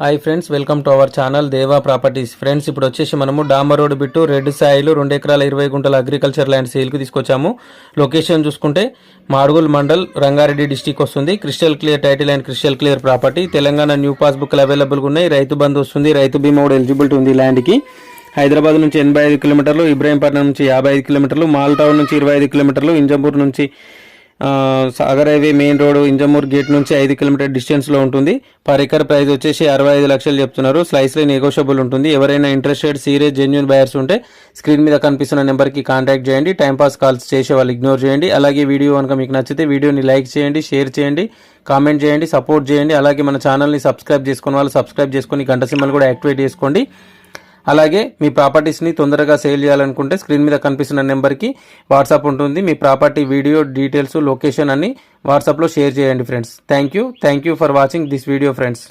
Hi friends welcome to our channel Deva properties friends ఇప్పుడు వచ్చేసి మనము డాంబర్ రోడ్ బిట్టు రెడ్ సాయిలు రెండు ఎకరాల ఇరవై గుంటల అగ్రికల్చర్ ల్యాండ్ సేల్కి తీసుకొచ్చాము. లొకేషన్ చూసుకుంటే మాడుగుల్ మండల్ రంగారెడ్డి డిస్టిక్ వస్తుంది. Crystal clear title and crystal clear property Telangana new పాస్బుక్లు అవైలబుల్గా ఉన్నాయి. రైతు బంధు వస్తుంది. రైతు బీమా కూడా ఎలిజిబిలిటీ ఉంది ల్యాండ్కి హైదరాబాద్ నుంచి ఎనభై ఐదు కిలోమీటర్లు ఇబ్రాహీంపట్నం నుంచి యాభై ఐదు కిలోమీటర్లు మాల్టౌన్ నుంచి ఇరవై ఐదు కిలోమీటర్లు ఇంజంపూర్ నుంచి Sagar highway main road Injamur gate నుంచి ఐదు కిలోమీటర్ డిస్టెన్స్లో ఉంటుంది. పర్ ఎకర్ ప్రైస్ వచ్చేసి అరవై ఐదు లక్షలు చెప్తున్నారు. స్లైస్లీ నెగోషియబుల్ ఉంటుంది. ఎవరైనా ఇంట్రెస్టెడ్ సీరియస్ జెన్యున్ బయర్స్ ఉంటే స్క్రీన్ మీద కనిపిస్తున్న నెంబర్కి కాంటాక్ట్ చేయండి. టైంపాస్ కాల్స్ చేసే వాళ్ళు ఇగ్నోర్ చేయండి. అలాగే వీడియో కనుక మీకు నచ్చితే వీడియోని లైక్ చేయండి షేర్ చేయండి కామెంట్ చేయండి సపోర్ట్ చేయండి. అలాగే మన ఛానల్ని సబ్స్క్రైబ్ చేసుకున్న వాళ్ళు సబ్స్క్రైబ్ చేసుకొని గంట సింబల్ కూడా యాక్టివేట్ చేసుకోండి. అలాగే మీ ప్రాపర్టీస్ని తొందరగా సేల్ చేయాలనుకుంటే స్క్రీన్ మీద కనిపిస్తున్న నెంబర్కి వాట్సాప్ ఉంటుంది. మీ ప్రాపర్టీ వీడియో డీటెయిల్స్ లొకేషన్ అన్ని వాట్సాప్లో షేర్ చేయండి friends. Thank you thank you for watching this video friends.